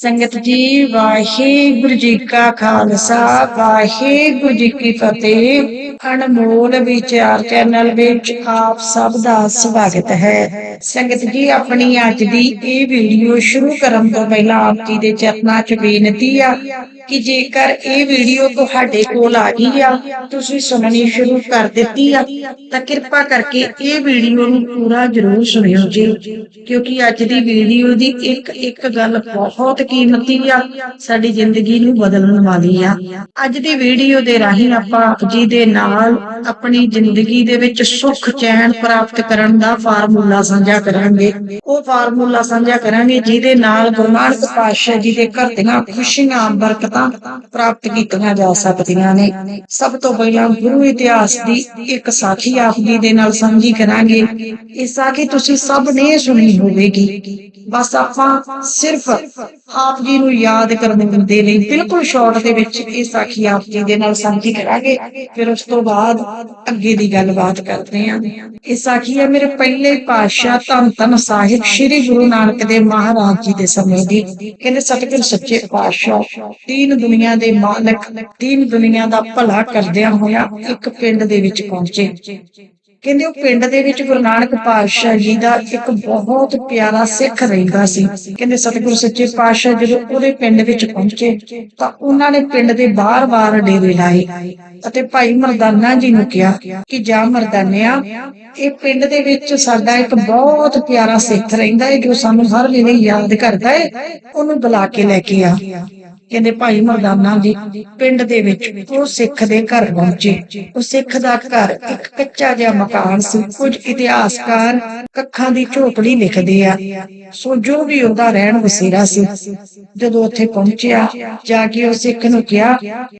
ਸੰਗਤ ਜੀ, ਵਾਹਿਗੁਰੂ ਜੀ ਕਾ ਖਾਲਸਾ, ਵਾਹਿਗੁਰੂ ਜੀ ਕੀ ਫਤਿਹ। ਅਨਮੋਲ ਵਿਚਾਰ ਚੈਨਲ ਵਿੱਚ ਆਪ ਸਭ ਦਾ ਸਵਾਗਤ ਹੈ। ਸੰਗਤ ਜੀ, ਆਪਣੀ ਅੱਜ ਦੀ ਇਹ ਵੀਡੀਓ ਸ਼ੁਰੂ ਕਰਨ ਤੋਂ ਪਹਿਲਾਂ ਆਪ ਜੀ ਦੇ ਚਰਨਾਂ 'ਚ ਬੇਨਤੀ ਆ ਕਿ ਜੇਕਰ ਇਹ ਵੀਡੀਓ ਤੁਹਾਡੇ ਕੋਲ ਆ ਗਈ ਆ, ਤੁਸੀਂ ਸੁਣਨੀ ਸ਼ੁਰੂ ਕਰ ਦਿੱਤੀ ਆ, ਤਾਂ ਕਿਰਪਾ ਕਰਕੇ ਇਹ ਵੀਡੀਓ ਨੂੰ ਪੂਰਾ ਜ਼ਰੂਰ ਸੁਣਿਓ ਜੀ, ਕਿਉਂਕਿ ਅੱਜ ਦੀ ਵੀਡੀਓ ਦੀ ਇੱਕ ਇੱਕ ਗੱਲ ਬਹੁਤ ਕੀਮਤੀ ਆ, ਸਾਡੀ ਜ਼ਿੰਦਗੀ ਨੂੰ ਬਦਲਣ ਵਾਲੀ ਆ। ਅੱਜ ਦੀ ਵੀਡੀਓ ਦੇ ਰਾਹੀਂ ਆਪਾਂ ਆਪ ਜੀ ਦੇ ਨਾਲ ਆਪਣੀ ਜ਼ਿੰਦਗੀ ਦੇ ਵਿੱਚ ਸੁੱਖ ਚੈਨ ਪ੍ਰਾਪਤ ਕਰਨ ਦਾ ਫਾਰਮੂਲਾ ਸਾਂਝਾ ਕਰਾਂਗੇ। ਉਹ ਫਾਰਮੂਲਾ ਸਾਂਝਾ ਕਰਾਂਗੇ ਜਿਹਦੇ ਨਾਲ ਗੁਰੂ ਨਾਨਕ ਪਾਤਸ਼ਾਹ ਜੀ ਦੇ ਘਰ ਦੀਆਂ ਖੁਸ਼ੀਆਂ, ਬਰਕਤਾਂ ਪ੍ਰਾਪਤ ਕੀਤੀਆਂ ਜਾ ਸਕਦੀਆਂ ਨੇ। ਸਭ ਤੋਂ ਪਹਿਲਾਂ ਗੁਰੂ ਇਤਿਹਾਸ ਦੀ ਇੱਕ ਸਾਖੀ ਆਪ ਦੇ ਨਾਲ ਸਾਂਝੀ ਕਰਾਂਗੇ। ਇਹ ਸਾਖੀ ਤੁਸੀਂ ਸਭ ਨੇ ਸੁਣੀ ਹੋਵੇਗੀ। ਬਸ ਆਪਾਂ ਸਿਰਫ ਆਪ ਜੀ ਨੂੰ ਯਾਦ ਕਰਨ ਦੇ ਲਈ ਬਿਲਕੁਲ ਸ਼ਾਰਟ ਦੇ ਵਿੱਚ ਇਹ ਸਾਖੀ ਆਪ ਜੀ ਦੇ ਨਾਲ ਸਾਂਝੀ ਕਰਾਂਗੇ। ਫਿਰ ਉਸ ਤੋਂ ਬਾਅਦ ਅੱਗੇ ਦੀ ਗੱਲਬਾਤ ਕਰਦੇ ਹਾਂ। ਇਹ ਸਾਖੀ ਹੈ ਮੇਰੇ ਪਹਿਲੇ ਪਾਤਸ਼ਾਹ ਧੰਨ ਧੰਨ ਸਾਹਿਬ ਸ੍ਰੀ ਗੁਰੂ ਨਾਨਕ ਦੇਵ ਮਹਾਰਾਜ ਜੀ ਦੇ ਸਮੇਂ ਦੀ। ਕਹਿੰਦੇ ਸਤਿਗੁਰ ਸੱਚੇ ਪਾਤਸ਼ਾਹ ਤੀਨ ਦੁਨੀਆ ਦੇ ਮਾਲਕ, ਤੀਨ ਦੁਨੀਆ ਦਾ ਭਲਾ ਕਰਦਿਆਂ ਹੋਇਆ ਇੱਕ ਪਿੰਡ ਦੇ ਵਿੱਚ ਪਹੁੰਚੇ। ਕਹਿੰਦੇ ਉਹ ਪਿੰਡ ਦੇ ਵਿੱਚ ਗੁਰੂ ਨਾਨਕ ਪਾਤਸ਼ਾਹ ਜੀ ਦਾ ਇੱਕ ਬਹੁਤ ਪਿਆਰਾ ਸਿੱਖ ਰਹਿੰਦਾ ਸੀ। ਕਹਿੰਦੇ ਸਤਿਗੁਰੂ ਸੱਚੇ ਪਾਤਸ਼ਾਹ ਜਦੋਂ ਉਹਦੇ ਪਿੰਡ ਵਿੱਚ ਪਹੁੰਚੇ ਤਾਂ ਉਹਨਾਂ ਨੇ ਪਿੰਡ ਦੇ ਬਾਹਰ-ਬਾਹਰ ਡੇਰੇ ਲਾਏ ਅਤੇ ਭਾਈ ਮਰਦਾਨਾ ਜੀ ਨੂੰ ਕਿਹਾ ਕਿ ਜਾ ਮਰਦਾਨਿਆ, ਇਹ ਪਿੰਡ ਦੇ ਵਿੱਚ ਸਾਡਾ ਇੱਕ ਬਹੁਤ ਪਿਆਰਾ ਸਿੱਖ ਰਹਿੰਦਾ ਹੈ ਜੋ ਸਾਨੂੰ ਹਰ ਵੇਲੇ ਯਾਦ ਕਰਦਾ ਹੈ ਉਹਨੂੰ ਬੁਲਾ ਕੇ ਲੈ ਕੇ ਆ। ਕਹਿੰਦੇ ਭਾਈ ਮਰਦਾਨਾ ਜੀ, ਪਿੰਡ ਦੇ ਵਿੱਚ ਉਹ ਸਿੱਖ ਦੇ ਘਰ ਪਹੁੰਚੇ। ਉਹ ਸਿੱਖ ਦਾ ਘਰ ਇੱਕ ਕੱਚਾ ਜਿਹਾ ਮਕਾਨ ਸੀ। ਕੁਝ ਇਤਿਹਾਸਕਾਰ ਕੱਖਾਂ ਦੀ ਝੋਪੜੀ ਲਿਖਦੇ ਆ। ਸੋ ਜੋ ਵੀ ਉਹਦਾ ਰਹਿਣ ਵਸੇਰਾ ਸੀ, ਜਦੋਂ ਉੱਥੇ ਪਹੁੰਚਿਆ, ਜਾ ਕੇ ਉਹ ਸਿੱਖ ਨੂੰ ਕਿਹਾ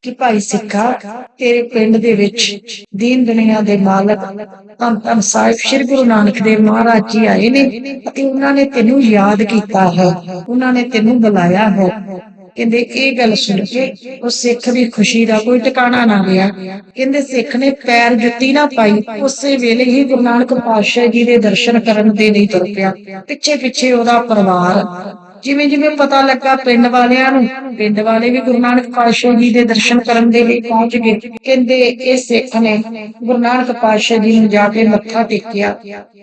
ਕਿ ਭਾਈ ਸਿੱਖਾ, ਤੇਰੇ ਪਿੰਡ ਦੇ ਵਿੱਚ ਦੀਨ ਦੁਨੀਆ ਦੇ ਮਾਲਕ ਧੰਨ ਧੰਨ ਸਾਹਿਬ ਸ੍ਰੀ ਗੁਰੂ ਨਾਨਕ ਦੇਵ ਮਹਾਰਾਜ ਜੀ ਆਏ ਨੇ ਅਤੇ ਉਹਨਾਂ ਨੇ ਤੈਨੂੰ ਯਾਦ ਕੀਤਾ ਹੈ। ਉਹਨਾਂ ਨੇ ਤੈਨੂੰ ਬੁਲਾਇਆ ਹੈ। ਕਹਿੰਦੇ, ਇਹ ਗੱਲ ਸੁਣ ਕੇ ਉਹ ਸਿੱਖ ਦੀ ਖੁਸ਼ੀ ਦਾ ਕੋਈ ਟਿਕਾਣਾ ਨਾ ਰਿਹਾ ਕਹਿੰਦੇ, ਸਿੱਖ ਨੇ ਪੈਰ ਜੁੱਤੀ ਨਾ ਪਾਈ, ਉਸੇ ਵੇਲੇ ਹੀ ਗੁਰੂ ਨਾਨਕ ਪਾਤਸ਼ਾਹ ਜੀ ਦੇ ਦਰਸ਼ਨ ਕਰਨ ਦੇ ਲਈ ਤੁਰ ਪਿਆ। ਪਿੱਛੇ ਪਿੱਛੇ ਉਹਦਾ ਪਰਿਵਾਰ ਜਿਵੇਂ ਜਿਵੇਂ ਪਤਾ ਲੱਗਾ ਪਿੰਡ ਵਾਲਿਆਂ ਨੂੰ, ਪਿੰਡ ਵਾਲੇ ਵੀ ਗੁਰੂ ਨਾਨਕ ਪਾਤਸ਼ਾਹ ਜੀ ਦੇ ਦਰਸ਼ਨ ਕਰਨ ਦੇ ਲਈ ਪਹੁੰਚ ਗਏ। ਕਹਿੰਦੇ ਇਹ ਸਿੱਖ ਨੇ ਗੁਰੂ ਨਾਨਕ ਪਾਤਸ਼ਾਹ ਜੀ ਨੂੰ ਜਾ ਕੇ ਮੱਥਾ ਟੇਕਿਆ,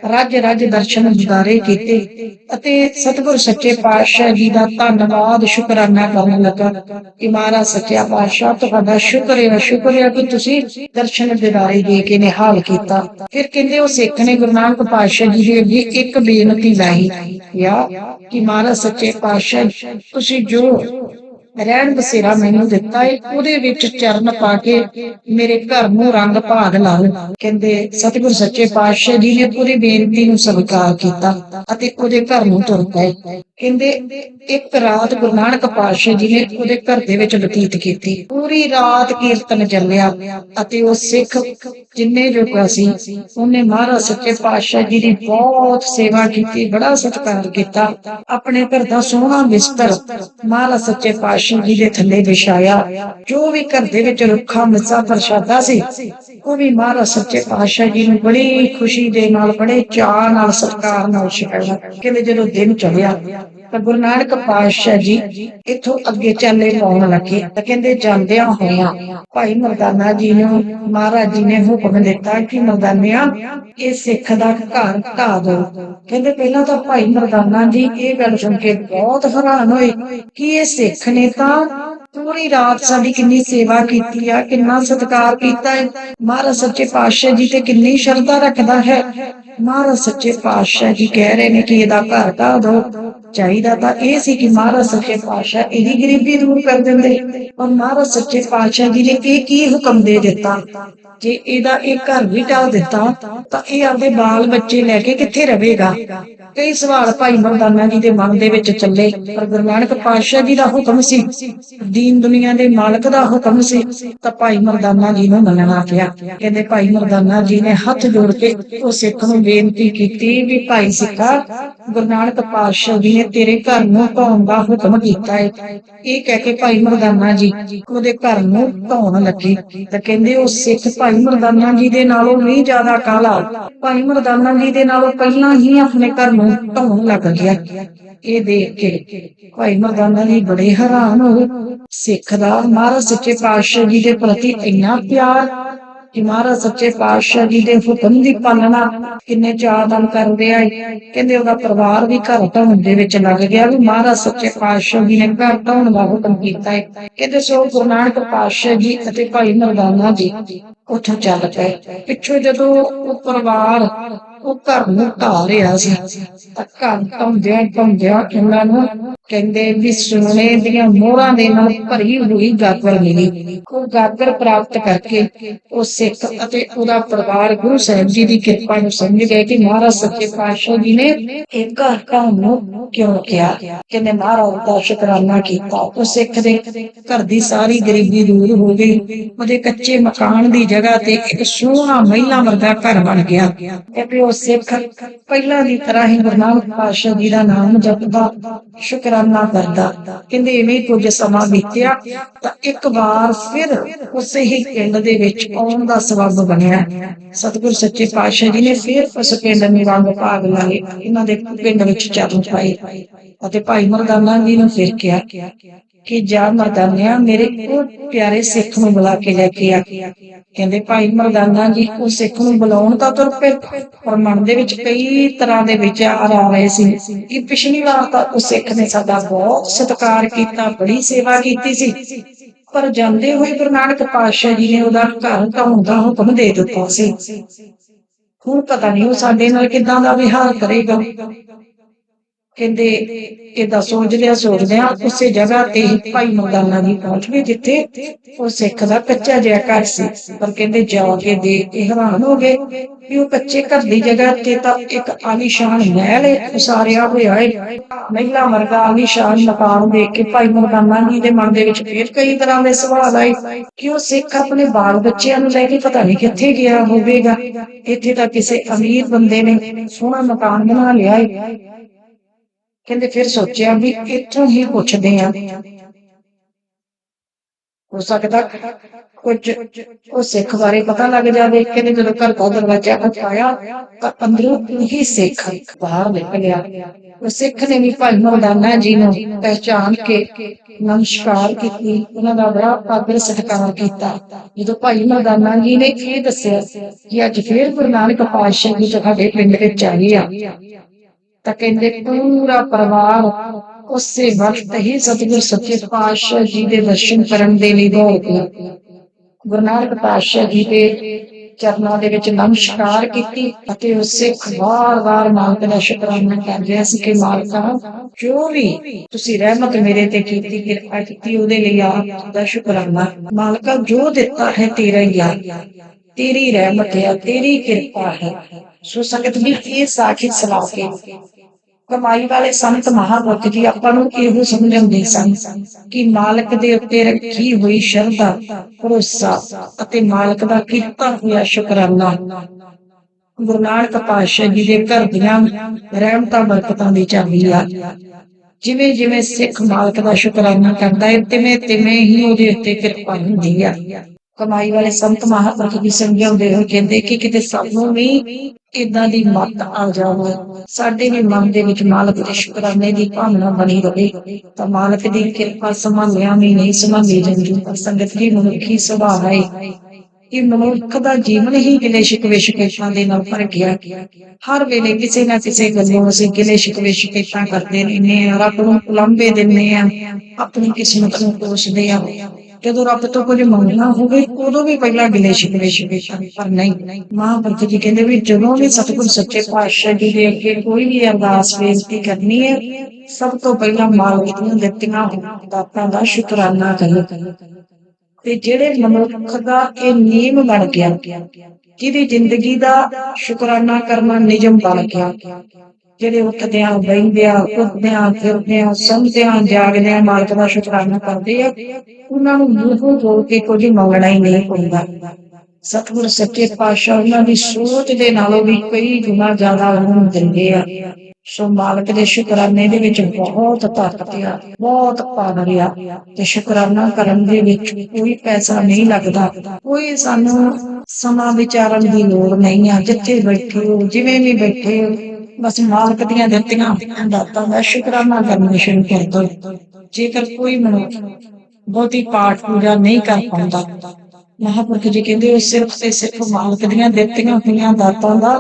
ਰੱਜ ਰੱਜ ਦਰਸ਼ਨ ਦਿਦਾਰੇ ਕੀਤੇ ਅਤੇ ਸਤਿਗੁਰ ਸੱਚੇ ਪਾਤਸ਼ਾਹ ਜੀ ਦਾ ਧੰਨਵਾਦ, ਸ਼ੁਕਰਾਨਾ ਕਰਨ ਲੱਗਾ ਕਿ ਮਹਾਰਾਜ ਸੱਚਿਆ ਪਾਤਸ਼ਾਹ, ਤੁਹਾਡਾ ਸ਼ੁਕਰ ਹੈ ਸ਼ੁਕਰ ਹੈ ਕਿ ਤੁਸੀਂ ਦਰਸ਼ਨ ਦਿਦਾਰੇ ਦੇ ਕੇ ਨਿਹਾਲ ਕੀਤਾ। ਫਿਰ ਕਹਿੰਦੇ ਉਹ ਸਿੱਖ ਨੇ ਗੁਰੂ ਨਾਨਕ ਪਾਤਸ਼ਾਹ ਜੀ ਦੇ ਅੱਗੇ ਇੱਕ ਬੇਨਤੀ ਲਾਈ ਯਾ ਕਿ ਮਹਾਰਾਜ ਸੱਚੇ ਪਾਤਸ਼ਾਹ ਤੁਸੀਂ ਜੋ ਰਹਿਣ ਬਸੇਰਾ ਮੈਨੂੰ ਦਿੱਤਾ ਏ, ਉਹਦੇ ਵਿੱਚ ਚਰਨ ਪਾ ਕੇ ਮੇਰੇ ਘਰ ਨੂੰ ਰੰਗ ਭਾਗ ਲਾਓ। ਕਹਿੰਦੇ, ਸਤਿਗੁਰ ਸੱਚੇ ਪਾਤਸ਼ਾਹ ਜੀ ਨੇ ਪੂਰੀ ਬੇਨਤੀ ਨੂੰ ਸਵੀਕਾਰ ਕੀਤਾ ਅਤੇ ਉਹਦੇ ਘਰ ਨੂੰ ਤੁਰ ਪਏ। ਕਹਿੰਦੇ, ਇੱਕ ਰਾਤ ਗੁਰੂ ਨਾਨਕ ਪਾਤਸ਼ਾਹ ਜੀ ਨੇ ਉਹਦੇ ਘਰ ਦੇ ਵਿੱਚ ਬਤੀਤ ਕੀਤੀ। ਪੂਰੀ ਰਾਤ ਕੀਰਤਨ ਚੱਲਿਆ ਅਤੇ ਉਹ ਸਿੱਖ ਜਿੰਨੇ ਜੋਗਾ ਸੀ, ਉਹਨੇ ਮਹਾਰਾਜ ਸੱਚੇ ਪਾਤਸ਼ਾਹ ਜੀ ਦੀ ਬਹੁਤ ਸੇਵਾ ਕੀਤੀ, ਬੜਾ ਸਤਿਕਾਰ ਕੀਤਾ। ਆਪਣੇ ਘਰ ਦਾ ਸੋਹਣਾ ਬਿਸਤਰ ਮਹਾਰਾਜ ਸੱਚੇ ਪਾਤਸ਼ਾਹ ਜੀ ਦੇ ਥੱਲੇ ਵਿਛਾਇਆ। ਜੋ ਵੀ ਘਰ ਦੇ ਵਿੱਚ ਰੁੱਖਾ ਮਿੱਸਾ ਪ੍ਰਸ਼ਾਦਾ ਸੀ, ਉਹ ਵੀ ਮਹਾਰਾਜ ਸੱਚੇ ਪਾਤਸ਼ਾਹ ਜੀ ਨੂੰ ਬੜੀ ਖੁਸ਼ੀ ਦੇ ਨਾਲ ਬੜੇ ਚਾਅ ਨਾਲ, ਸਤਿਕਾਰ ਨਾਲ ਛਕਾਇਆ। ਕਹਿੰਦੇ ਜਦੋਂ ਦਿਨ ਚੜਿਆ ਤਾਂ ਗੁਰੂ ਨਾਨਕ ਪਾਤਸ਼ਾਹ ਜੀ ਇੱਥੋਂ ਅੱਗੇ ਚੱਲੇ ਪਾਉਣ ਲੱਗੇ ਤਾਂ ਕਹਿੰਦੇ ਜਾਂਦਿਆਂ ਹੋਇਆਂ ਭਾਈ ਮਰਦਾਨਾ ਜੀ ਨੂੰ ਮਹਾਰਾਜ ਜੀ ਨੇ ਹੁਕਮ ਦਿੱਤਾ ਕਿ ਮਰਦਾਨਿਆ, ਇਹ ਸਿੱਖ ਦਾ ਘਰ ਢਾ ਦੋ। ਕਹਿੰਦੇ ਪਹਿਲਾਂ ਤਾਂ ਭਾਈ ਮਰਦਾਨਾ ਜੀ ਇਹ ਗੱਲ ਸੁਣ ਕੇ ਬਹੁਤ ਹੈਰਾਨ ਹੋਏ ਕਿ ਇਹ ਸਿੱਖ ਨੇ ਤਾਂ ਪੂਰੀ ਰਾਤ ਸਾਡੀ ਕਿੰਨੀ ਸੇਵਾ ਕੀਤੀ ਆ, ਕਿੰਨਾ ਸਤਿਕਾਰ ਕੀਤਾ ਹੈ ਮਹਾਰਾਜ ਸੱਚੇ ਪਾਤਸ਼ਾਹ ਜੀ ਤੇ ਕਿੰਨੀ ਸ਼ਰਧਾ ਰੱਖਦਾ ਹੈ। ਮਹਾਰਾਜ ਸੱਚੇ ਪਾਤਸ਼ਾਹ ਜੀ ਕਹਿ ਰਹੇ ਨੇ ਕਿ ਇਹਦਾ ਘਰ ਢਾ ਦੋ, ਚਾਹੀਦਾ ਤਾਂ ਇਹ ਸੀ ਕਿ ਮਹਾਰਾਜ ਸੱਚੇ ਪਾਤਸ਼ਾਹ ਇਹਦੀ ਗਰੀਬੀ ਦੂਰ ਕਰ ਦਿੰਦੇ। ਔਰ ਮਹਾਰਾਜ ਸੱਚੇ ਪਾਤਸ਼ਾਹ ਜੀ ਨੇ ਇਹ ਕੀ ਹੁਕਮ ਦੇ ਦਿੱਤਾ? ਜੇ ਇਹਦਾ ਇਹ ਘਰ ਵੀ ਢਾਹ ਦਿੱਤਾ, ਤਾਂ ਇਹ ਆਪਦੇ ਬਾਲ ਬੱਚੇ ਲੈ ਕੇ ਕਿੱਥੇ ਰਹੇਗਾ? ਕਈ ਸਵਾਲ ਭਾਈ ਮਰਦਾਨਾ ਜੀ ਦੇ ਮਨ ਦੇ ਵਿੱਚ ਚੱਲੇ, ਪਰ ਗੁਰੂ ਨਾਨਕ ਪਾਤਸ਼ਾਹ ਜੀ ਦਾ ਹੁਕਮ ਸੀ। ਦੀਨ ਦੁਨੀਆ ਦੇ ਮਾਲਕ ਦਾ ਹੁਕਮ ਸੀ, ਤਾਂ ਭਾਈ ਮਰਦਾਨਾ ਜੀ ਨੂੰ ਮੰਨਣਾ ਪਿਆ ਕਹਿੰਦੇ ਭਾਈ ਮਰਦਾਨਾ ਜੀ ਨੇ ਹੱਥ ਜੋੜ ਕੇ ਉਹ ਸਿੱਖ ਨੂੰ ਬੇਨਤੀ ਕੀਤੀ ਵੀ ਭਾਈ ਸਿੱਖਾ, ਗੁਰੂ ਨਾਨਕ ਪਾਤਸ਼ਾਹ ਜੀ ਨੇ ਤੇਰੇ ਘਰ ਨੂੰ ਧੋਣ ਦਾ ਹੁਕਮ ਕੀਤਾ ਹੈ ਇਹ ਕਹਿ ਕੇ ਭਾਈ ਮਰਦਾਨਾ ਜੀ ਉਹਦੇ ਘਰ ਨੂੰ ਧੋਣ ਲੱਗੇ। ਤਾਂ ਕਹਿੰਦੇ ਉਹ ਸਿੱਖ ਭਾਈ ਮਰਦਾਨਾ ਜੀ ਦੇ ਨਾਲੋਂ ਵੀ ਜ਼ਿਆਦਾ ਕਾਲਾ। ਭਾਈ ਮਰਦਾਨਾ ਜੀ ਦੇ ਨਾਲੋਂ ਪਹਿਲਾਂ ਹੀ ਆਪਣੇ ਘਰ ਨੂੰ ਧੋਣ ਲੱਗ ਗਿਆ। ਇਹ ਦੇਖ ਕੇ ਭਾਈ ਮਰਦਾਨਾ ਜੀ ਬੜੇ ਹੈਰਾਨ ਹੋਏ ਸਿੱਖ ਦਾ ਮਹਾਰਾਜ ਸੱਚੇ ਪਾਤਸ਼ਾਹ ਜੀ ਦੇ ਪ੍ਰਤੀ ਇੰਨਾ ਪਿਆਰ ਕਿ ਮਹਾਰਾਜ ਸੱਚੇ ਪਾਤਸ਼ਾਹ ਜੀ ਦੇ ਹੁਕਮ ਦੀ ਪਾਲਣਾ ਕਿੰਨੇ ਚਾਅ ਨਾਲ ਕਰਦੇ ਆ ਕਹਿੰਦੇ ਉਹਦਾ ਪਰਿਵਾਰ ਵੀ ਘਰ ਢਾਉਣ ਦੇ ਵਿੱਚ ਲੱਗ ਗਿਆ ਵੀ ਮਹਾਰਾਜ ਸੱਚੇ ਪਾਤਸ਼ਾਹ ਜੀ ਨੇ ਘਰ ਢਾਉਣ ਦਾ ਹੁਕਮ ਕੀਤਾ ਹੈ ਕਹਿੰਦੇ ਸੋ ਗੁਰੂ ਨਾਨਕ ਪਾਤਸ਼ਾਹ ਜੀ ਅਤੇ ਭਾਈ ਮਰਦਾਨਾ ਜੀ ਉੱਥੋਂ ਚੱਲ ਪਏ। ਪਿੱਛੋਂ ਜਦੋਂ ਉਹ ਪਰਿਵਾਰ ਉਹ ਘਰ ਨੂੰ ਢਾ ਰਿਹਾ ਸੀ। ਘਰ ਢਾਉਂਦਿਆਂ ਢਾਉਂਦਿਆਂ ਇਹਨਾਂ ਨੂੰ ਕਹਿੰਦੇ ਵੀ ਸੋਨੇ ਦੀਆਂ ਮੋਹਰਾਂ ਦੇ ਨਾਲ ਭਰੀ ਹੋਈ ਗਾਗਰ ਮਿਲੀ। ਉਹ ਗਾਗਰ ਪ੍ਰਾਪਤ ਕਰਕੇ ਉਹ ਸਿੱਖ ਅਤੇ ਉਹਦਾ ਪਰਿਵਾਰ ਗੁਰੂ ਸਾਹਿਬ ਜੀ ਦੀ ਕਿਰਪਾ ਨੂੰ ਸਮਝ ਗਏ ਕਿ ਮਹਾਰਾਜ ਸੱਚੇ ਪਾਤਸ਼ਾਹ ਜੀ ਨੇ ਇਹ ਘਰ ਢਾਉਣ ਨੂੰ ਕਿਉਂ ਕਿਹਾ ਕਹਿੰਦੇ, ਮਹਾਰਾਜ ਦਾ ਸ਼ੁਕਰਾਨਾ ਕੀਤਾ। ਉਹ ਸਿੱਖ ਦੇ ਘਰ ਦੀ ਸਾਰੀ ਗਰੀਬੀ ਦੂਰ ਹੋ ਗਈ। ਉਹਦੇ ਕੱਚੇ ਮਕਾਨ ਦੀ ਜਗ੍ਹਾ ਤੇ ਇੱਕ ਸੋਹਣਾ ਮਹਿਲਾ ਵਰਗਾ ਘਰ ਬਣ ਗਿਆ। ਤੇ ਉਹ ਸਿੱਖ ਪਹਿਲਾਂ ਦੀ ਤਰ੍ਹਾਂ ਹੀ ਗੁਰੂ ਨਾਨਕ ਜੀ ਦਾ ਨਾਮ ਜਪਦਾ ਸ਼ੁਕਰਾਨਾ ਕਰਦਾ। ਕਹਿੰਦੇ ਇਵੇਂ ਕੁਝ ਸਮਾਂ ਬੀਤਿਆ ਤਾਂ ਇੱਕ ਵਾਰ ਫਿਰ ਉਸੇ ਹੀ ਪਿੰਡ ਦੇ ਵਿੱਚ ਆਉਣ ਦਾ ਸਬਬ ਬਣਿਆ। ਸਤਿਗੁਰ ਸੱਚੇ ਪਾਤਸ਼ਾਹ ਜੀ ਨੇ ਫਿਰ ਉਸ ਪਿੰਡ ਨੂੰ ਰੰਗ ਭਾਗ ਲਾਏ, ਇਹਨਾਂ ਦੇ ਪਿੰਡ ਵਿੱਚ ਚਰਨ ਪਾਏ। ਅਤੇ ਭਾਈ ਮਰਦਾਨਾ ਜੀ ਨੂੰ ਫਿਰ ਕਿਹਾ ਕਿ ਜਾ ਮਰਦਾਨਿਆ ਮੇਰੇ ਉਹ ਪਿਆਰੇ ਸਿੱਖ ਨੂੰ ਬੁਲਾ ਕੇ ਲੈ ਕੇ ਆ। ਕਹਿੰਦੇ, ਭਾਈ ਮਰਦਾਨਾ ਜੀ, ਉਹ ਸਿੱਖ ਨੂੰ ਬੁਲਾਉਣ ਤਾਂ ਤੁਰ ਪਏ ਪਰ ਮਨ ਦੇ ਵਿੱਚ ਕਈ ਤਰ੍ਹਾਂ ਦੇ ਵਿਚਾਰ ਆ ਰਹੇ ਸੀ। ਕਿ ਪਿਛਲੀ ਵਾਰ ਤਾਂ ਉਹ ਸਿੱਖ ਨੇ ਸਾਡਾ ਬਹੁਤ ਸਤਿਕਾਰ ਕੀਤਾ, ਬੜੀ ਸੇਵਾ ਕੀਤੀ ਸੀ। ਪਰ ਜਾਂਦੇ ਹੋਏ ਗੁਰੂ ਨਾਨਕ ਪਾਤਸ਼ਾਹ ਜੀ ਨੇ ਉਹਦਾ ਘਰ ਢਾਉਣ ਦਾ ਹੁਕਮ ਦੇ ਦਿੱਤਾ ਸੀ। ਹੁਣ ਪਤਾ ਨਹੀਂ ਉਹ ਸਾਡੇ ਨਾਲ ਕਿਦਾਂ ਦਾ ਵਿਹਾਰ ਕਰੇਗਾ। ਕਹਿੰਦੇ ਏਦਾਂ ਸੋਚਦਿਆਂ ਸੋਚਦਿਆਂ ਉਸੇ ਜਗ੍ਹਾ ਤੇ ਹੀ ਭਾਈ ਮਰਦਾਨਾ ਜੀ ਪਹੁੰਚ ਗਏ, ਜਿੱਥੇ ਉਹ ਸਿੱਖ ਦਾ ਕੱਚਾ ਜਿਹਾ ਘਰ ਸੀ। ਪਰ ਕਹਿੰਦੇ, ਜਾ ਕੇ ਦੇਖ ਕੇ ਹੈਰਾਨ ਹੋ ਗਏ ਵੀ ਉਹ ਕੱਚੇ ਘਰ ਦੀ ਜਗ੍ਹਾ ਤੇ ਤਾਂ ਇੱਕ ਆਲੀਸ਼ਾਨ ਮਹਿਲ ਉਸਾਰਿਆ ਹੋਇਆ ਹੈ ਮਹਿਲਾ ਵਰਗਾ ਆਲੀਸ਼ਾਨ ਮਕਾਨ ਦੇਖ ਕੇ ਭਾਈ ਮਰਦਾਨਾ ਜੀ ਦੇ ਮਨ ਦੇ ਵਿੱਚ ਫੇਰ ਕਈ ਤਰ੍ਹਾਂ ਦੇ ਸਵਾਲ ਆਏ ਕਿ ਉਹ ਸਿੱਖ ਆਪਣੇ ਬਾਲ ਬੱਚਿਆਂ ਨੂੰ ਲੈ ਕੇ ਪਤਾ ਨਹੀਂ ਕਿੱਥੇ ਗਿਆ ਹੋਵੇਗਾ। ਇੱਥੇ ਤਾਂ ਕਿਸੇ ਅਮੀਰ ਬੰਦੇ ਨੇ ਸੋਹਣਾ ਮਕਾਨ ਬਣਾ ਲਿਆ ਹੈ ਕਹਿੰਦੇ ਫਿਰ ਸੋਚਿਆ ਵੀ ਇੱਥੋਂ ਹੀ ਪੁੱਛਦੇ ਆ ਹੋ ਸਕਦਾ ਕੁਝ ਉਹ ਸਿੱਖ ਬਾਰੇ ਪਤਾ ਲੱਗ ਜਾਵੇ। ਕਹਿੰਦੇ ਜਦੋਂ ਘਰ ਦਾ ਦਰਵਾਜ਼ਾ ਖਟਕਾਇਆ ਤਾਂ ਅੰਦਰੋਂ ਹੀ ਸਿੱਖ ਬਾਹਰ ਨਿਕਲਿਆ। ਉਹ ਸਿੱਖ ਨੇ ਵੀ ਭਾਈ ਮਰਦਾਨਾ ਜੀ ਨੂੰ ਪਹਿਚਾਨ ਕੇ ਨਮਸਕਾਰ ਕੀਤੀ। ਉਹਨਾਂ ਦਾ ਬੜਾ ਆਦਰ ਸਤਿਕਾਰ ਕੀਤਾ। ਜਦੋਂ ਭਾਈ ਮਰਦਾਨਾ ਜੀ ਨੇ ਇਹ ਦੱਸਿਆ ਕਿ ਅੱਜ ਫੇਰ ਗੁਰੂ ਨਾਨਕ ਪਾਤਸ਼ਾਹ ਜੀ ਤੁਹਾਡੇ ਪਿੰਡ ਵਿੱਚ ਆਏ ਆ। ਤਾਂ ਕਹਿੰਦੇ ਪੂਰਾ ਪਰਿਵਾਰ ਉਸੇ ਵਕਤ ਹੀ ਸਤਿਗੁਰ ਸੱਚੇ ਪਾਤਸ਼ਾਹ ਜੀ ਦੇ ਦਰਸ਼ਨ ਕਰਨ ਦੇ ਲਈ ਦੌੜ ਪਿਆ। ਗੁਰੂ ਨਾਨਕ ਪਾਤਸ਼ਾਹ ਜੀ ਦੇ ਚਰਨਾਂ ਦੇ ਵਿੱਚ ਨਮਸਕਾਰ ਕੀਤੀ ਅਤੇ ਉਸੇ ਵਾਰ-ਵਾਰ ਮਾਲਕ ਦਾ ਸ਼ੁਕਰਾਨਾ ਕਰ ਰਿਹਾ ਸੀ ਕਿ ਮਾਲਕਾ, ਜੋ ਵੀ ਤੁਸੀਂ ਰਹਿਮਤ ਮੇਰੇ ਤੇ ਕੀਤੀ, ਕਿਰਪਾ ਕੀਤੀ, ਉਹਦੇ ਲਈ ਆਪ ਦਾ ਸ਼ੁਕਰਾਨਾ। ਮਾਲਕਾ, ਜੋ ਦਿੱਤਾ ਹੈ ਤੇਰਾ ਹੀ ਆ। ਤੇਰੀ ਰਹਿਮਤ ਹੈ, ਤੇਰੀ ਕਿਰਪਾ ਹੈ। ਸੋ ਸੰਗਤ ਵੀ ਇਹ ਸਾਖੀ ਸਲਾ ਕੇ ਕਮਾਈ ਵਾਲੇ ਸੰਤ ਮਹਾਂਪੁਰਖ ਜੀ, ਆਪਾਂ ਨੂੰ ਇਹੋ ਸਮਝਾਉਂਦੇ ਸਨ ਕਿ ਮਾਲਕ ਦੇ ਉੱਤੇ ਰੱਖੀ ਹੋਈ ਸ਼ਰਧਾ, ਭਰੋਸਾ ਅਤੇ ਮਾਲਕ ਦਾ ਕੀਤਾ ਹੋਇਆ ਸ਼ੁਕਰਾਨਾ। ਗੁਰੂ ਨਾਨਕ ਪਾਤਸ਼ਾਹ ਜੀ ਦੇ ਘਰ ਦੀਆਂ ਰਹਿਮਤਾਂ, ਬਰਕਤਾਂ ਦੀ ਚਾਬੀ ਆ। ਜਿਵੇਂ ਜਿਵੇਂ ਸਿੱਖ ਮਾਲਕ ਦਾ ਸ਼ੁਕਰਾਨਾ ਕਰਦਾ ਹੈ ਤਿਵੇਂ ਤਿਵੇਂ ਹੀ ਉਹਦੇ ਉੱਤੇ ਕਿਰਪਾ ਹੁੰਦੀ ਆ। ਕਮਾਈ ਵਾਲੇ ਸੰਤ ਮਹਾਂਪੁਰਖ ਵੀ ਸਮਝਾਉਂਦੇ ਹੋ ਕਹਿੰਦੇ ਕਿ ਕਿਤੇ ਸਾਨੂੰ ਵੀ ਇਦਾਂ ਦੀ ਮੱਤ ਆ ਜਾਵੇ। ਸਾਡੇ ਵੀ ਮਨ ਦੇ ਵਿੱਚ ਮਾਲਕ ਦੇ ਸ਼ੁਕਰਾਨੇ ਦੀ ਭਾਵਨਾ ਬਣੀ ਰਹੇ। ਤਾਂ ਮਾਲਕ ਦੀ ਕਿਰਪਾ ਸੰਭਾਲਿਆ ਵੀ ਨਹੀਂ, ਸੰਭਾਲੀ ਜਾਂਦੀ। ਪਰ ਸੰਗਤ ਦੀ ਮਨੁੱਖੀ ਸੁਭਾਅ ਹੈ ਕਿ ਮਨੁੱਖ ਦਾ ਜੀਵਨ ਹੀ ਗਿਲੇ ਸ਼ਿਕਵੇ ਸ਼ਿਕਾਇਤਾਂ ਦੇ ਨਾਲ ਭਰ ਗਿਆ। ਹਰ ਵੇਲੇ ਕਿਸੇ ਨਾ ਕਿਸੇ ਗੱਲੋਂ ਅਸੀਂ ਗਿਲੇ ਸ਼ਿਕਵੇ ਸ਼ਿਕਾਇਤਾਂ ਕਰਦੇ ਰਹਿੰਦੇ ਆ ਰੱਬ ਨੂੰ ਉਲੰਭੇ ਦਿੰਦੇ ਆ ਆਪਣੀ ਕਿਸਮਤ ਨੂੰ ਕੋਸਦੇ ਆ ਜਦੋਂ ਰੱਬ ਤੋਂ ਕੁਝ ਮੰਗਣਾ ਹੋਵੇ, ਉਦੋਂ ਵੀ ਪਹਿਲਾਂ ਗਿਲੇ ਸ਼ਿਕਵੇ ਸ਼ਿਕਾਇਤਾਂ ਪਰ ਨਹੀਂ, ਮਹਾਂਪੁਰਖ ਜੀ ਕਹਿੰਦੇ ਵੀ ਜਦੋਂ ਵੀ ਸਤਿਗੁਰ ਸੱਚੇ ਪਾਤਸ਼ਾਹ ਜੀ ਦੇ ਅੱਗੇ ਕੋਈ ਵੀ ਅਰਦਾਸ ਬੇਨਤੀ ਕਰਨੀ ਹੈ, ਸਭ ਤੋਂ ਪਹਿਲਾਂ ਮਾਲਕ ਦੀਆਂ ਦਿੱਤੀਆਂ ਦਾਤਾਂ ਦਾ ਸ਼ੁਕਰਾਨਾ ਕਰੋ। ਤੇ ਜਿਹੜੇ ਮਨੁੱਖ ਦਾ ਇਹ ਨਿਯਮ ਬਣ ਗਿਆ, ਜਿਹਦੀ ਜ਼ਿੰਦਗੀ ਦਾ ਸ਼ੁਕਰਾਨਾ ਕਰਨਾ ਨਿਯਮ ਬਣ ਗਿਆ ਜਿਹੜੇ ਉੱਠਦਿਆਂ ਬੈਠਦਿਆਂ ਉੱਠਦਿਆਂ ਫਿਰਦਿਆਂ ਸੌਂਦਿਆਂ ਜਾਗਦਿਆਂ ਮਾਲਕ ਦਾ ਸ਼ੁਕਰਾਨਾ ਕਰਦੇ ਆ, ਉਹਨਾਂ ਨੂੰ ਮੂੰਹੋਂ ਬੋਲ ਕੇ ਕੁਝ ਮੰਗਣਾ ਹੀ ਨਹੀਂ ਪੈਂਦਾ। ਸਤਿਗੁਰ ਸੱਚੇ ਪਾਤਸ਼ਾਹ ਉਹਨਾਂ ਦੀ ਸੋਚ ਦੇ ਨਾਲੋਂ ਵੀ ਕਈ ਗੁਣਾ ਜ਼ਿਆਦਾ ਉਹਨਾਂ ਨੂੰ ਦਿੰਦੇ ਆ। ਸੋ ਮਾਲਕ ਦੇ ਸ਼ੁਕਰਾਨੇ ਦੇ ਵਿੱਚ ਬਹੁਤ ਤਾਕਤ ਆ, ਬਹੁਤ ਪਾਵਰ ਆ ਤੇ ਸ਼ੁਕਰਾਨਾ ਕਰਨ ਦੇ ਵਿੱਚ ਕੋਈ ਪੈਸਾ ਨਹੀਂ ਲੱਗਦਾ, ਕੋਈ ਸਾਨੂੰ ਸਮਾਂ ਵਿਚਾਰਨ ਦੀ ਲੋੜ ਨਹੀਂ ਆ, ਜਿੱਥੇ ਬੈਠੇ ਹੋ, ਜਿਵੇਂ ਵੀ ਬੈਠੇ ਹੋ ਬਸ ਮਾਲਕ ਦੀਆਂ ਦਿੱਤੀਆਂ, ਦਾਤਾਂ ਦਾ ਸ਼ੁਕਰਾਨਾ ਕਰਨਾ ਸ਼ੁਰੂ ਕਰ ਦਿਓ ਜੇਕਰ ਕੋਈ ਮਨੁੱਖ ਬਹੁਤੀ ਪਾਠ ਪੂਜਾ ਨਹੀਂ ਕਰ ਪਾਉਂਦਾ, ਮਹਾਂਪੁਰਖ ਜੀ ਕਹਿੰਦੇ ਉਹ ਸਿਰਫ ਤੇ ਸਿਰਫ ਮਾਲਕ ਦੀਆਂ ਦਿੱਤੀਆਂ ਹੋਈਆਂ ਦਾਤਾਂ ਦਾ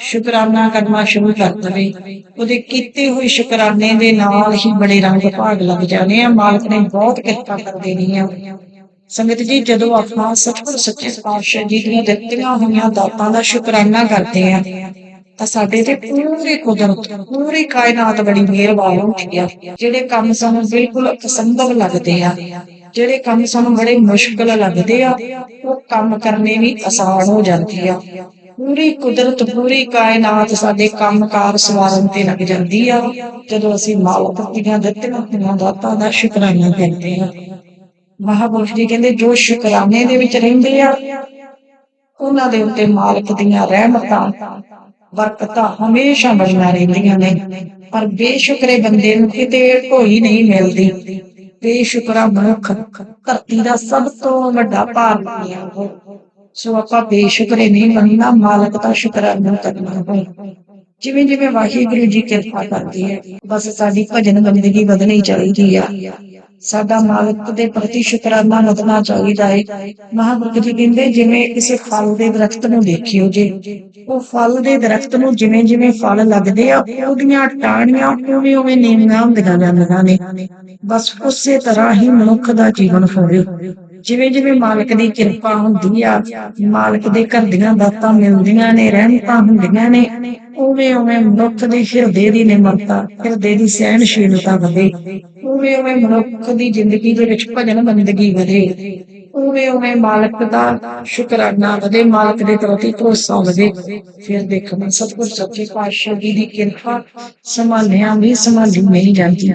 ਸ਼ੁਕਰਾਨਾ ਕਰਨਾ ਸ਼ੁਰੂ ਕਰ ਦੇਵੇ। ਉਹਦੇ ਕੀਤੇ ਹੋਏ ਸ਼ੁਕਰਾਨੇ ਦੇ ਨਾਲ ਹੀ ਬੜੇ ਰੰਗ ਭਾਗ ਲੱਗ ਜਾਣੇ ਆ। ਮਾਲਕ ਨੇ ਬਹੁਤ ਕਿਰਪਾ ਕਰ ਦੇਣੀ ਆ। ਸੰਗਤ ਜੀ, ਜਦੋਂ ਆਪਾਂ ਸੱਚਮੁੱਚ ਸੱਚੇ ਪਾਤਸ਼ਾਹ ਜੀ ਦੀਆਂ ਦਿੱਤੀਆਂ ਹੋਈਆਂ ਦਾਤਾਂ ਦਾ ਸ਼ੁਕਰਾਨਾ ਕਰਦੇ ਆ ਤਾਂ ਸਾਡੇ ਤੇ ਪੂਰੀ ਕੁਦਰਤ, ਪੂਰੀ ਕਾਇਨਾਤ ਬੜੀ ਮਿਹਰਬਾਨ ਹੁੰਦੀ ਆ। ਜਿਹੜੇ ਕੰਮ ਸਾਨੂੰ ਬਿਲਕੁਲ ਅਸੰਭਵ ਲੱਗਦੇ ਆ, ਜਿਹੜੇ ਕੰਮ ਸਾਨੂੰ ਬੜੇ ਮੁਸ਼ਕਲ ਲੱਗਦੇ ਆ, ਉਹ ਕੰਮ ਕਰਨੇ ਵੀ ਆਸਾਨ ਹੋ ਜਾਂਦੇ ਆ। ਪੂਰੀ ਕੁਦਰਤ, ਪੂਰੀ ਕਾਇਨਾਤ ਸਾਡੇ ਕੰਮਕਾਰ ਸਵਾਰਨ ਤੇ ਲੱਗ ਜਾਂਦੀ ਆ, ਜਦੋਂ ਅਸੀਂ ਮਾਲਕ ਦੀਆਂ ਦਿੱਤੀਆਂ ਹੋਈਆਂ ਦਾਤਾਂ ਦਾ ਸ਼ੁਕਰਾਨਾ ਕਰਦੇ ਆ। ਮਹਾਪੁਰਖ ਜੀ ਕਹਿੰਦੇ, ਜੋ ਸ਼ੁਕਰਾਨੇ ਦੇ ਵਿੱਚ ਰਹਿੰਦੇ ਆ, ਉਹਨਾਂ ਦੇ ਉੱਤੇ ਮਾਲਕ ਦੀਆਂ ਰਹਿਮਤਾਂ ਬਰਕਤਾਂ ਹਮੇਸ਼ਾ ਬਣੀਆਂ ਰਹਿੰਦੀਆਂ ਨੇ। ਪਰ ਬੇਸ਼ੁਕਰੇ ਬੰਦੇ ਨੂੰ ਕਿਤੇ ਕੋਈ ਨਹੀਂ ਮਿਲਦੀ। ਬੇਸ਼ੁਕਰਾ ਮਨੁੱਖ, ਧਰਤੀ ਦਾ ਸਭ ਤੋਂ ਵੱਡਾ ਭਾਰ ਬਣਿਆ ਉਹ ਸੋ ਆਪਾਂ ਬੇਸ਼ੁਕਰੇ ਨਹੀਂ ਬਣਨਾ, ਮਾਲਕ ਦਾ ਸ਼ੁਕਰਾਨਾ ਕਰਨਾ ਹੈ ਜਿਵੇਂ ਜਿਵੇਂ ਵਾਹਿਗੁਰੂ ਜੀ ਕਿਰਪਾ ਕਰਦੇ ਹੈ, ਬਸ ਸਾਡੀ ਭਜਨ ਬੰਦਗੀ ਵਧਣੀ ਚਾਹੀਦੀ ਆ। ਸਾਡਾ ਮਾਲਕ ਦੇ ਪ੍ਰਤੀ ਸ਼ੁਕਰਾਨਾ ਵਧਣਾ ਚਾਹੀਦਾ ਹੈ ਮਹਾਂਪੁਰਖ ਜੀ ਕਹਿੰਦੇ, ਜਿਵੇਂ ਕਿਸੇ ਫਲ ਦੇ ਦਰਖਤ ਨੂੰ ਦੇਖਿਓ ਜੇ, ਉਹ ਫਲ ਦੇ ਦਰਖਤ ਨੂੰ ਜਿਵੇਂ ਜਿਵੇਂ ਫਲ ਲੱਗਦੇ ਆ, ਉਹਦੀਆਂ ਟਾਹਣੀਆਂ ਉਵੇਂ ਉਵੇਂ ਨੀਵੀਆਂ ਹੁੰਦੀਆਂ ਜਾਂਦੀਆਂ ਨੇ। ਬਸ ਉਸੇ ਤਰ੍ਹਾਂ ਹੀ ਮਨੁੱਖ ਦਾ ਜੀਵਨ ਹੋਵੇ। ਜਿਵੇਂ ਜਿਵੇਂ ਮਾਲਕ ਦੀ ਕਿਰਪਾ ਹੁੰਦੀ ਆ, ਮਾਲਕ ਦੇ ਘਰ ਦੀਆਂ ਦਾਤਾਂ ਮਿਲਦੀਆਂ ਨੇ, ਰਹਿਮਤਾਂ ਹੁੰਦੀਆਂ ਨੇ, ਉਵੇਂ ਉਵੇਂ ਮਨੁੱਖ ਦੇ ਹਿਰਦੇ ਦੀ ਨਿਮਰਤਾ, ਹਿਰਦੇ ਦੀ ਸਹਿਣਸ਼ੀਲਤਾ ਵਧੇ। ਉਵੇਂ ਉਵੇਂ ਮਨੁੱਖ ਦੀ ਜ਼ਿੰਦਗੀ ਦੇ ਵਿੱਚ ਭਜਨ ਬੰਦਗੀ ਵਧੇ। ਉਵੇਂ ਉਵੇਂ ਮਾਲਕ ਦਾ ਸ਼ੁਕਰਾਨਾ ਵਧੇ, ਮਾਲਕ ਦੇ ਪ੍ਰਤੀ ਭਰੋਸਾ ਵਧੇ। ਫਿਰ ਦੇਖਣਾ ਸਤਿਗੁਰ ਸੱਚੇ ਪਾਤਸ਼ਾਹ ਜੀ ਦੀ ਕਿਰਪਾ ਸੰਭਾਲਿਆ ਵੀ ਸੰਭਾਲੀ ਨਹੀਂ ਜਾਂਦੀ।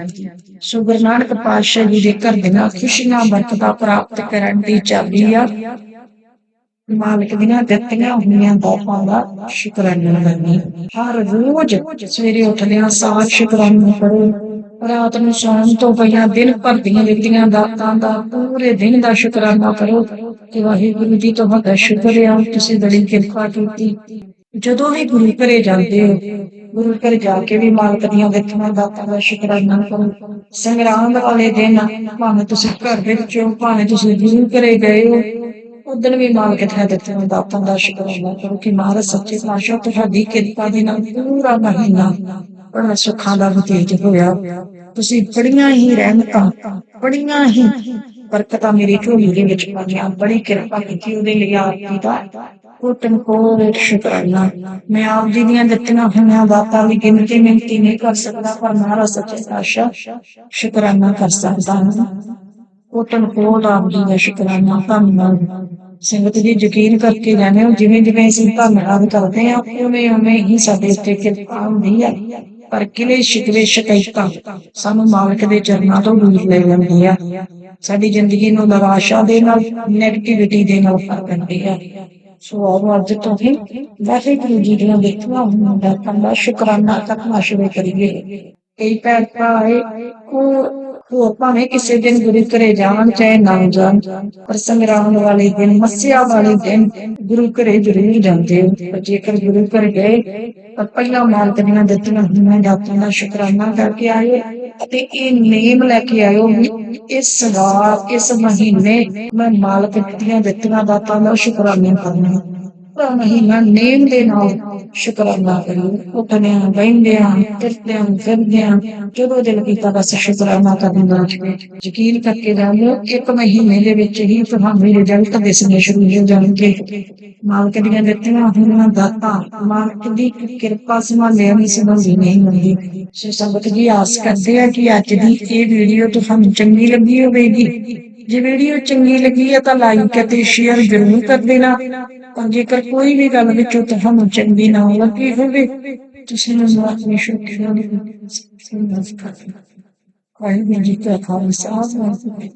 ਸੋ ਗੁਰੂ ਨਾਨਕ ਪਾਤਸ਼ਾਹ ਜੀ ਦੇ ਘਰ ਦੀਆਂ ਖੁਸ਼ੀਆਂ ਬਰਕਤਾਂ ਪ੍ਰਾਪਤ ਕਰਨ ਦੀ ਚਾਬੀ ਆ। ਮਾਲਕ ਦੀਆਂ ਦਿੱਤੀਆਂ ਹੋਈਆਂ ਦਾਤਾਂ ਦਾ ਸ਼ੁਕਰਾਨਾ ਕਰਨੀ ਹਰ ਰੋਜ਼ ਸਵੇਰੇ ਉੱਠਦਿਆਂ ਸਾਰ ਸ਼ੁਕਰਾਨਾ ਕਰੋ। ਰਾਤ ਨੂੰ ਸੌਣ ਤੋਂ ਪਹਿਲਾਂ ਦਿਨ ਭਰ ਦੀਆਂ ਦਿੱਤੀਆਂ ਦਾਤਾਂ ਦਾ ਪੂਰੇ ਦਿਨ ਦਾ ਸ਼ੁਕਰਾਨਾ ਕਰੋ ਕਿ ਵਾਹਿਗੁਰੂ ਜੀ ਤੁਹਾਡਾ ਸ਼ੁਕਰ ਹੈ ਤੁਸੀਂ ਬੜੀ ਕਿਰਪਾ ਕੀਤੀ। ਜਦੋਂ ਵੀ ਗੁਰੂ ਘਰੇ ਜਾਂਦੇ ਹੋ ਗੁਰੂ ਘਰ ਜਾ ਕੇ ਵੀ ਮਾਲਕ ਦੀਆਂ ਦਿੱਤੀਆਂ ਦਾਤਾਂ ਦਾ ਸ਼ੁਕਰਾਨਾ ਕਰੋ। ਸੰਗਰਾਂਦ ਵਾਲੇ ਦਿਨ, ਭਾਵੇਂ ਤੁਸੀਂ ਘਰ ਦੇ ਵਿੱਚੋਂ ਭਾਵੇਂ ਤੁਸੀਂ ਗੁਰੂ ਘਰੇ ਗਏ ਹੋ ਉਦੋਂ ਵੀ ਮਾਲਕ ਦੀਆਂ ਦਿੱਤੀਆਂ ਦਾਤਾਂ ਦਾ ਸ਼ੁਕਰਾਨਾ ਕਰੋ ਕਿ ਮਹਾਰਾਜ ਸੱਚੇ ਪਾਤਸ਼ਾਹ ਤੁਹਾਡੀ ਕਿਰਪਾ ਦੇ ਨਾਲ ਪੂਰਾ ਮਹੀਨਾ ਬੜਾ ਸੁੱਖਾਂ ਦਾ ਬਤੀਤ ਹੋਇਆ। ਤੁਸੀਂ ਬੜੀਆਂ ਹੀ ਰਹਿਮਤਾਂ, ਬੜੀਆਂ ਹੀ ਬਰਕਤਾਂ ਮੇਰੀ ਝੋਲੀ ਦੇ ਵਿੱਚ ਪਾਈਆਂ, ਬੜੀ ਕਿਰਪਾ ਕੀਤੀ, ਉਹਦੇ ਲਈ ਆਪ ਜੀ ਦਾ ਕੋਟਨ ਕੋਟ ਸ਼ੁਕਰਾਨਾ। ਮੈਂ ਆਪ ਜੀ ਦੀਆਂ ਦਿੱਤੀਆਂ ਹੋਈਆਂ ਦਾਤਾਂ ਦੀ ਗਿਣਤੀ ਮਿੰਤੀ ਨਹੀਂ ਕਰ ਸਕਦਾ, ਪਰ ਮਹਾਰਾਜ ਸੱਚੇ ਪਾਤਸ਼ਾਹ ਸ਼ੁਕਰਾਨਾ ਕਰ ਸਕਦਾ ਹਾਂ। ਕੋਟਨ ਕੋਟ ਆਪ ਜੀ ਦਾ ਸ਼ੁਕਰਾਨਾ, ਧੰਨਵਾਦ। ਸੰਗਤ ਜੀ ਯਕੀਨ ਕਰਕੇ ਜਾਣੇ ਜਿਵੇਂ ਜਿਵੇਂ ਅਸੀਂ ਧੰਨਵਾਦ ਕਰਦੇ ਹਾਂ, ਉਵੇਂ ਉਵੇਂ ਹੀ ਸਾਡੇ ਉੱਤੇ ਕਿਰਪਾ ਹੁੰਦੀ ਹੈ। ਪਰ ਕਿਲੇ ਸ਼ਿਕਵੇ ਸ਼ਿਕਾਇਤਾਂ ਸਾਨੂੰ ਮਾਲਕ ਦੇ ਚਰਨਾਂ ਤੋਂ ਦੂਰ ਲੈ ਜਾਂਦੀ ਆ ਸਾਡੀ ਜ਼ਿੰਦਗੀ ਨੂੰ ਨਿਰਾਸ਼ਾ ਦੇ ਨਾਲ ਨੈਗੇਟਿਵਿਟੀ ਦੇ ਨਾਲ ਭਰ ਦਿੰਦੀ ਹੈ। ਸੋ ਅੱਜ ਤੋਂ ਹੀ ਵਾਹਿਗੁਰੂ ਜੀ ਦੀਆਂ ਦਿੱਤੀਆਂ ਹੋਈਆਂ ਦਾਤਾਂ ਸ਼ੁਕਰਾਨਾ ਕਰਨਾ ਸ਼ੁਰੂ ਕਰੀਏ। ਕਈ ਭੈਣ ਭਰਾ ਉਹ ਉਹ ਭਾਵੇਂ ਕਿਸੇ ਦਿਨ ਗੁਰੂ ਘਰੇ ਜਾਣ, ਚਾਹੇ ਨਾ ਜਾਣ, ਪਰ ਸੰਗਰਾਮ ਵਾਲੇ ਦਿਨ, ਮੱਸਿਆ ਵਾਲੇ ਦਿਨ ਗੁਰੂ ਘਰੇ ਜ਼ਰੂਰ ਜਾਂਦੇ ਹੋ। ਜੇਕਰ ਗੁਰੂ ਘਰ ਗਏ, ਤਾਂ ਪਹਿਲਾਂ ਮਾਲਕ ਦੀਆਂ ਦਿੱਤੀਆਂ ਹੋਈਆਂ ਦਾਤਾਂ ਦਾ ਸ਼ੁਕਰਾਨਾ ਕਰਕੇ ਆਏ। ਅਤੇ ਇਹ ਨੇਮ ਲੈ ਕੇ ਆਇਓ ਇਸ ਵਾਰ ਇਸ ਮਹੀਨੇ ਮੈਂ ਮਾਲਕ ਦੀਆਂ ਦਿੱਤੀਆਂ ਦਾਤਾਂ ਦਾ ਸ਼ੁਕਰਾਨਾ ਕਰਨਾ ਮਹੀਨਾ ਨੇਮ ਦੇ ਨਾਲ ਸ਼ੁਕਰਾਨਾ ਕਰੀਏ ਉੱਠਦਿਆਂ ਬੈਠਦਿਆਂ ਤੁਰਦਿਆਂ ਫਿਰਦਿਆਂ, ਜਦੋਂ ਦਿਲ ਕੀਤਾ ਬਸ ਸ਼ੁਕਰਾਨਾ ਕਰਨ ਦਾ ਯਕੀਨ ਕਰਕੇ ਜਾਣੋ ਇੱਕ ਮਹੀਨੇ ਦੇ ਵਿੱਚ ਹੀ ਤੁਹਾਨੂੰ ਰਿਜ਼ਲਟ ਦਿਸਣੇ ਸ਼ੁਰੂ ਹੋ ਜਾਣਗੇ। ਮਾਲਕ ਦੀਆਂ ਦਿੱਤੀਆਂ ਹੋਈਆਂ ਦਾਤਾਂ, ਮਾਲਕ ਦੀ ਕਿਰਪਾ ਸੰਭਾਲਿਆ ਨਹੀਂ ਸੰਭਾਲੀ ਨਹੀਂ ਹੁੰਦੀ। ਸੋ ਸੰਗਤ ਜੀ, ਆਸ ਕਰਦੇ ਆ ਕਿ ਅੱਜ ਦੀ ਇਹ ਵੀਡੀਓ ਤੁਹਾਨੂੰ ਚੰਗੀ ਲੱਗੀ ਹੋਵੇਗੀ। ਜੇ ਵੀਡੀਓ ਚੰਗੀ ਲੱਗੀ ਹੈ ਤਾਂ ਲਾਈਕ ਅਤੇ ਸ਼ੇਅਰ ਜ਼ਰੂਰ ਕਰ ਦੇਣਾ। ਪਰ ਜੇਕਰ ਕੋਈ ਵੀ ਗੱਲ ਵਿੱਚੋਂ ਤੁਹਾਨੂੰ ਚੰਗੀ ਨਾ ਲੱਗੀ ਹੋਵੇ, ਤੁਸੀਂ ਮੈਨੂੰ ਆਪਣੀ ਸ਼ੁਕਰੀਆ ਦੀ ਸੰਗਤ ਕਰ ਵਾਹਿਗੁਰੂ ਜੀ ਕਾ ਖਾਲਸਾ। ਵਾਹਿਗੁਰੂ